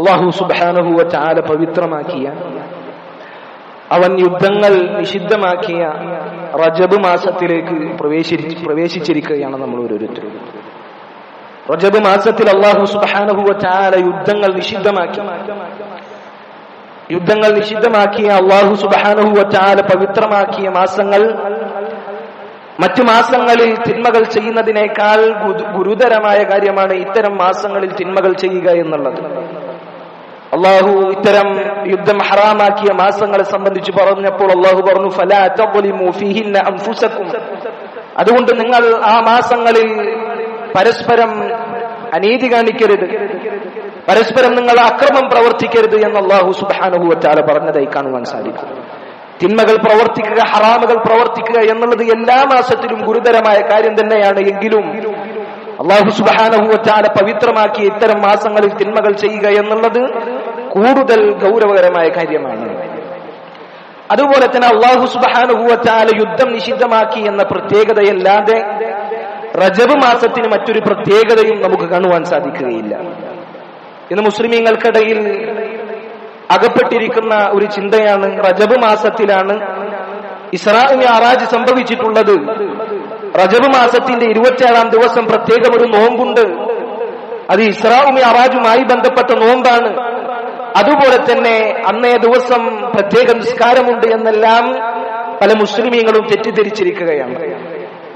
അള്ളാഹു സുബാനഹുവ ചാല പവിത്രമാക്കിയ അവൻ യുദ്ധങ്ങൾ നിഷിദ്ധമാക്കിയ റജബ് മാസത്തിലേക്ക് പ്രവേശി പ്രവേശിച്ചിരിക്കുകയാണ് നമ്മൾ ഓരോരുത്തരും. റജബ് മാസത്തിൽ അള്ളാഹു സുബാനഹുവ ചാല യുദ്ധങ്ങൾ നിഷിദ്ധമാക്കി. യുദ്ധങ്ങൾ നിഷിദ്ധമാക്കിയ അള്ളാഹു സുബാനഹുവ ചാല പവിത്രമാക്കിയ മാസങ്ങൾ മറ്റു മാസങ്ങളിൽ തിന്മകൾ ചെയ്യുന്നതിനേക്കാൾ ഗുരുതരമായ കാര്യമാണ് ഇത്തരം മാസങ്ങളിൽ തിന്മകൾ ചെയ്യുക എന്നുള്ളത്. അള്ളാഹു ഇത്തരം യുദ്ധം ഹറാമാക്കിയ മാസങ്ങളെ സംബന്ധിച്ച് പറഞ്ഞപ്പോൾ അള്ളാഹു പറഞ്ഞു ഫലാ അൻഫുസക്കും. അതുകൊണ്ട് നിങ്ങൾ ആ മാസങ്ങളിൽ പരസ്പരം അനീതി കാണിക്കരുത്. പരസ്പരം നിങ്ങൾ അക്രമം പ്രവർത്തിക്കരുത് എന്ന് അള്ളാഹു സുബാനുഭവത്താല പറഞ്ഞതായി കാണുവാൻ സാധിക്കും. തിന്മകൾ പ്രവർത്തിക്കുക ഹറാമുകൾ പ്രവർത്തിക്കുക എന്നുള്ളത് എല്ലാ മാസത്തിലും ഗുരുതരമായ കാര്യം തന്നെയാണ്. എങ്കിലും അള്ളാഹു സുബാനഹുവറ്റാല പവിത്രമാക്കിയ ഇത്തരം മാസങ്ങളിൽ തിന്മകൾ ചെയ്യുക എന്നുള്ളത് കൂടുതൽ ഗൗരവകരമായ കാര്യമാണ്. അതുപോലെ തന്നെ അള്ളാഹു സുബാനുഭവച്ചാല യുദ്ധം നിഷിദ്ധമാക്കി എന്ന പ്രത്യേകതയല്ലാതെ റജബ് മാസത്തിന് മറ്റൊരു പ്രത്യേകതയും നമുക്ക് കാണുവാൻ സാധിക്കുകയില്ല. ഇന്ന് മുസ്ലിമീങ്ങൾക്കിടയിൽ അകപ്പെട്ടിരിക്കുന്ന ഒരു ചിന്തയാണ് റജബ് മാസത്തിലാണ് ഇസ്രാമി ആറാജ് സംഭവിച്ചിട്ടുള്ളത്. റജബ് മാസത്തിന്റെ ഇരുപത്തിയേഴാം ദിവസം പ്രത്യേകം ഒരു നോമ്പുണ്ട്. അത് ഇസ്രാവുമി അറാജുമായി ബന്ധപ്പെട്ട നോമ്പാണ്. അതുപോലെ തന്നെ അന്നേ ദിവസം പ്രത്യേക നിസ്കാരമുണ്ട് എന്നെല്ലാം പല മുസ്ലിമീങ്ങളും തെറ്റിദ്ധരിച്ചിരിക്കുകയാണ്.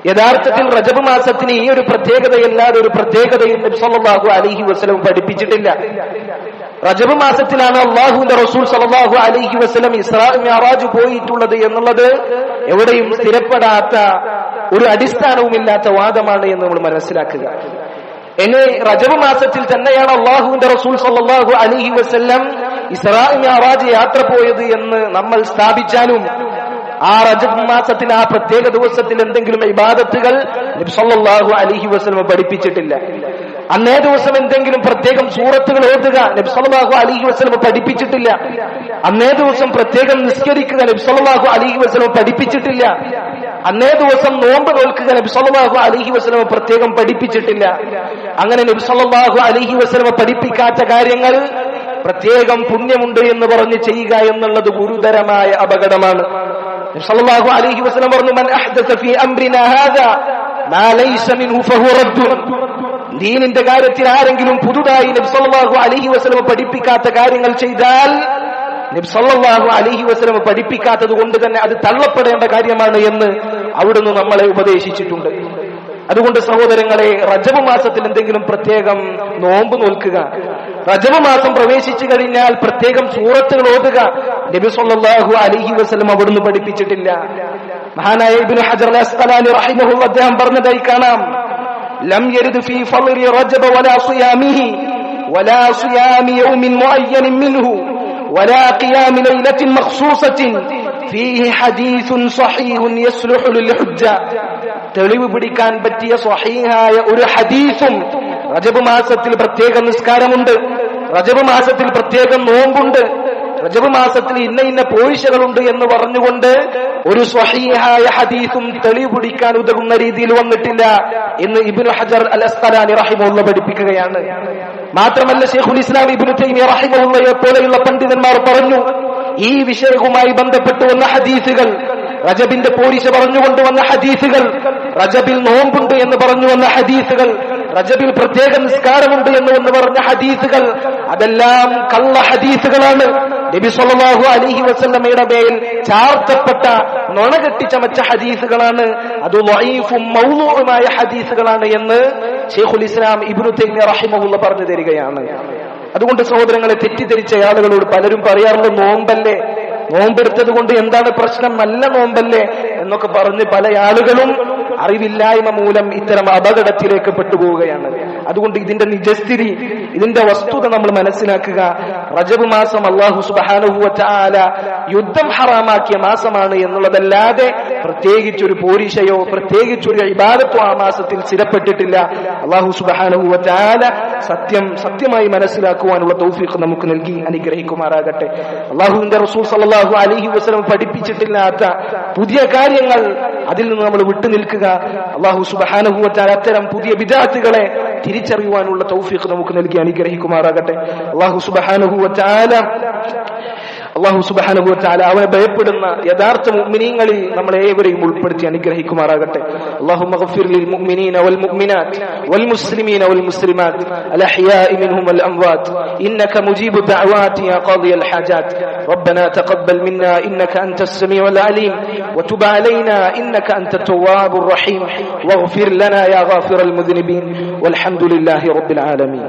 യഥാർത്ഥത്തിൽ റജബ് മാസത്തിന് ഈ ഒരു പ്രത്യേകതയല്ലാതെ ഒരു പ്രത്യേകതയും നബ്സല്ലാഹു അലഹി വസ്ലം പഠിപ്പിച്ചിട്ടില്ല. റജബ് മാസത്തിലാണ് അള്ളാഹുവിന്റെ റസൂൽ സലാഹു അലഹി വസ്ലം ഇസ്രാ മിറാജ് പോയിട്ടുള്ളത് എന്നുള്ളത് എവിടെയും സ്ഥിരപ്പെടാത്ത ഒരു അടിസ്ഥാനവുമില്ലാത്ത വാദമാണ് എന്ന് നമ്മൾ മനസ്സിലാക്കുക. എന്നെ റജബ് മാസത്തിൽ തന്നെയാണ് അള്ളാഹുവിന്റെ റസൂൽ സല്ലാഹു അലഹി വസ്ല്ലം ഇസ്രാ മിറാജ് യാത്ര പോയത് എന്ന് നമ്മൾ സ്ഥാപിച്ചാലും ആ റജബ് മാസത്തിന് ആ പ്രത്യേക ദിവസത്തിൽ എന്തെങ്കിലും ഇബാദത്തുകൾ നബ്സല്ലാഹു അലഹി വസ്ലമ പഠിപ്പിച്ചിട്ടില്ല. അന്നേ ദിവസം എന്തെങ്കിലും പ്രത്യേകം സൂറത്തുകൾ എഴുതുക നബ്സല്ലാഹു അലഹി വസ്ലമ പഠിപ്പിച്ചിട്ടില്ല. അന്നേ ദിവസം പ്രത്യേകം നിസ്കരിക്കുക നബ്സല്ലാഹു അലഹി വസ്ലമ പഠിപ്പിച്ചിട്ടില്ല. അന്നേ ദിവസം നോമ്പ് നോൽക്കുക നബിസ്വല്ലാഹു അലഹി വസ്ലമ പ്രത്യേകം പഠിപ്പിച്ചിട്ടില്ല. അങ്ങനെ നബിസ്വല്ലാഹു അലഹി വസ്ലമ പഠിപ്പിക്കാത്ത കാര്യങ്ങൾ പ്രത്യേകം പുണ്യമുണ്ട് എന്ന് പറഞ്ഞ് ചെയ്യുക എന്നുള്ളത് ഗുരുതരമായ അപകടമാണ്. സല്ലല്ലാഹു അലൈഹി വസല്ലം പറഞ്ഞു മൻ അഹ്ദസ ഫീ അംരിനാ ഹാദാ മാ ലൈസ മിൻഹു ദീനിന്റെ കാര്യത്തിൽ ആരെങ്കിലും പുതുതായി നബി സല്ലല്ലാഹു അലൈഹി പഠിപ്പിക്കാത്ത കാര്യങ്ങൾ ചെയ്താൽ നബി അലഹി വസല്ലം പഠിപ്പിക്കാത്തത് കൊണ്ട് തന്നെ അത് തള്ളപ്പെടേണ്ട കാര്യമാണ് എന്ന് അവിടുന്ന് നമ്മളെ ഉപദേശിച്ചിട്ടുണ്ട്. അതുകൊണ്ട് സഹോദരങ്ങളെ റജബ് മാസത്തിൽ എന്തെങ്കിലും പ്രത്യേകം നോമ്പ് നോൽക്കുക. റജബ് മാസം പ്രവേശിച്ചു കഴിഞ്ഞാൽ പ്രത്യേകം സൂറത്തുകൾ ഓതുക. നബി സല്ലല്ലാഹു അലൈഹി വസല്ലം അവിടുന്ന് പഠിപ്പിച്ചിട്ടില്ല. മഹാനായ ഇബ്നു ഹജർ റഹിമഹുള്ള അദ്ദേഹം പറഞ്ഞതായി കാണാം. ലം യരിദ് ഫീ ഫളരി റജബ വലാ സിയാമിഹി വലാ സിയാമി യൗമിൻ മുഅയ്യൻ മിൻഹു. ولا قيام ليلة مخصوصة فيه حديث صحيح يصلح للحجة തെളിവ് പിടിക്കാൻ പറ്റിയ സ്വഹീഹായ ഒരു ഹദീസും റജബ് മാസത്തിൽ പ്രത്യേക നിസ്കാരമുണ്ട് റജബ് മാസത്തിൽ പ്രത്യേകം നോമ്പുണ്ട് റജബ് മാസത്തിൽ ഇന്ന ഇന്ന പോയിശകളുണ്ട് എന്ന് പറഞ്ഞുകൊണ്ട് ഒരു സ്വഹീഹായ ഹദീസും തെളിവ് പിടിക്കാൻ ഉതകുന്ന രീതിയിൽ വന്നിട്ടില്ല എന്ന് ഇബിൻ ഹജർ അൽ അസ്തലാനി റഹിമുള്ള പഠിപ്പിക്കുകയാണ്. മാത്രമല്ല ഷെയ്ഖുൽ ഇസ്ലാം ഇബിൻ തൈമിയ റഹിമുള്ളയെ പോലെയുള്ള പണ്ഡിതന്മാർ പറഞ്ഞു ഈ വിഷയവുമായി ബന്ധപ്പെട്ട് വന്ന ഹദീസുകൾ റജബിന്റെ പോലീസ് പറഞ്ഞുകൊണ്ട് വന്ന ഹദീസുകൾ റജബിൽ നോമ്പുണ്ട് എന്ന് പറഞ്ഞു വന്ന ഹദീസുകൾ റജബിൽ പ്രത്യേക നിസ്കാരമുണ്ട് എന്ന് എന്ന് പറഞ്ഞ ഹദീസുകൾ അതെല്ലാം കള്ള ഹദീസുകളാണ്. നബി സൊല്ലാഹു അലിഹി വസല്ലമയുടെ മേൽ ചാർത്തപ്പെട്ട നുണ കെട്ടിച്ചമച്ച ഹദീസുകളാണ്. അത് വഈഫും മൗലൂമായ ഹദീസുകളാണ് എന്ന് ഷെയ്ഖുൽ ഇസ്ലാം ഇബ്നു തൈമിയ റഹിമുള്ള പറഞ്ഞു തരികയാണ്. അതുകൊണ്ട് സഹോദരങ്ങളെ തെറ്റിദ്ധരിച്ച ആളുകളോട് പലരും പറയാറുണ്ട് നോമ്പല്ലേ? നോമ്പെടുത്തത് കൊണ്ട് എന്താണ് പ്രശ്നം? നല്ല നോമ്പല്ലേ? എന്നൊക്കെ പറഞ്ഞ് പല ആളുകളും അറിവില്ലായ്മ മൂലം ഇത്തരം അപകടത്തിലേക്ക് പെട്ടുപോവുകയാണ്. അതുകൊണ്ട് ഇതിന്റെ നിജസ്ഥിതി ഇതിന്റെ വസ്തുത നമ്മൾ മനസ്സിലാക്കുക. റജബ് മാസം അള്ളാഹു സുബാനുഭൂല യുദ്ധം ഹറാമാക്കിയ മാസമാണ് എന്നുള്ളതല്ലാതെ പ്രത്യേകിച്ചൊരു പ്രത്യേകിച്ച് പ്രത്യേകിച്ചൊരു ഇബാദത്തോ ആ മാസത്തിൽ സ്ഥിരപ്പെട്ടിട്ടില്ല. അള്ളാഹു സുബാനുഭൂല സത്യം സത്യമായി മനസ്സിലാക്കുവാനുള്ള തൗഫീഖ് നമുക്ക് നൽകി അനുഗ്രഹിക്കുമാറാകട്ടെ. അള്ളാഹുവിന്റെ റസൂൽ സല്ലാഹു അലഹി വസ്ലം പഠിപ്പിച്ചിട്ടില്ലാത്ത പുതിയ കാര്യങ്ങൾ അതിൽ നിന്ന് നമ്മൾ വിട്ടുനിൽക്കുക. അള്ളാഹു സുബാനുഭൂവറ്റാൽ അത്തരം പുതിയ വിദാത്തുകളെ തിരിച്ചറിയുവാനുള്ള തൗഫീഖ് നമുക്ക് നൽകി അനുഗ്രഹിക്കുമാറാകട്ടെ. അള്ളാഹു സുബഹാനുഹു വറ്റാല അള്ളാഹു സുബാനുഭവ ചാല അവനെ ഭയപ്പെടുന്ന യഥാർത്ഥ മുഅ്മിനീങ്ങളിൽ നമ്മളെ ഏവരെയും ഉൾപ്പെടുത്തി അനുഗ്രഹിക്കുമാറാകട്ടെ അള്ളാഹു മഗ്ഫിർ ലിൽ മുഅ്മിനീന വൽ മുഅ്മിനാത്ത് വൽ മുസ്ലിമീന വൽ മുസ്ലിമാത്ത് الأحياء منهم والأموات إنك مجيب الدعوات يا قاضي الحاجات ربنا تقبل منا إنك أنت السميع العليم وتب علينا إنك أنت التواب الرحيم واغفر لنا يا غافر المذنبين والحمد لله رب العالمين